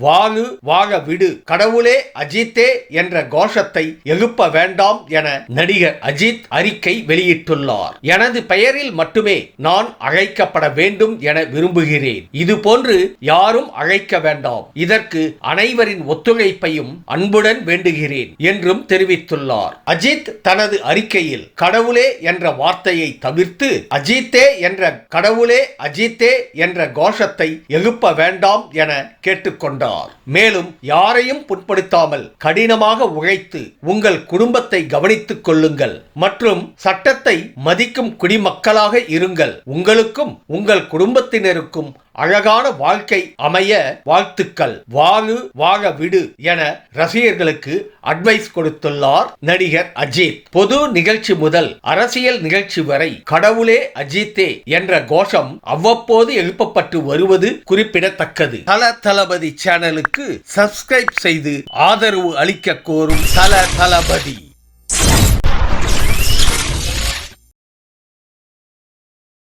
வாழு வாழ விடு. கடவுளே அஜித்தே என்ற கோஷத்தை எழுப்ப வேண்டாம் என நடிகர் அஜித் அறிக்கை வெளியிட்டுள்ளார். எனது பெயரில் மட்டுமே நான் அழைக்கப்பட வேண்டும் என விரும்புகிறேன். இது போன்று யாரும் அழைக்க வேண்டாம். இதற்கு அனைவரின் ஒத்துழைப்பையும் அன்புடன் வேண்டுகிறேன் என்றும் தெரிவித்துள்ளார். அஜித் தனது அறிக்கையில் கடவுளே என்ற வார்த்தையை தவிர்த்து அஜித்தே என்ற கடவுளே அஜித்தே என்ற கோஷத்தை எழுப்ப வேண்டாம் என கேட்டுக்கொண்டார். மேலும் யாரையும் புண்படுத்தாமல் கடினமாக உழைத்து உங்கள் குடும்பத்தை கவனித்துக் கொள்ளுங்கள். மற்றும் சட்டத்தை மதிக்கும் குடிமக்களாக இருங்கள். உங்களுக்கும் உங்கள் குடும்பத்தினருக்கும் அழகான வாழ்க்கை அமைய வாழ்த்துக்கள். வாழு வாழ விடு என ரசிகர்களுக்கு அட்வைஸ் கொடுத்துள்ளார் நடிகர் அஜித். பொது நிகழ்ச்சி முதல் அரசியல் நிகழ்ச்சி வரை கடவுளே அஜித்தே என்ற கோஷம் அவ்வப்போது எழுப்பப்பட்டு வருவது குறிப்பிடத்தக்கது. தல தளபதி சேனலுக்கு சப்ஸ்கிரைப் செய்து ஆதரவு அளிக்க கோரும் தல தளபதி.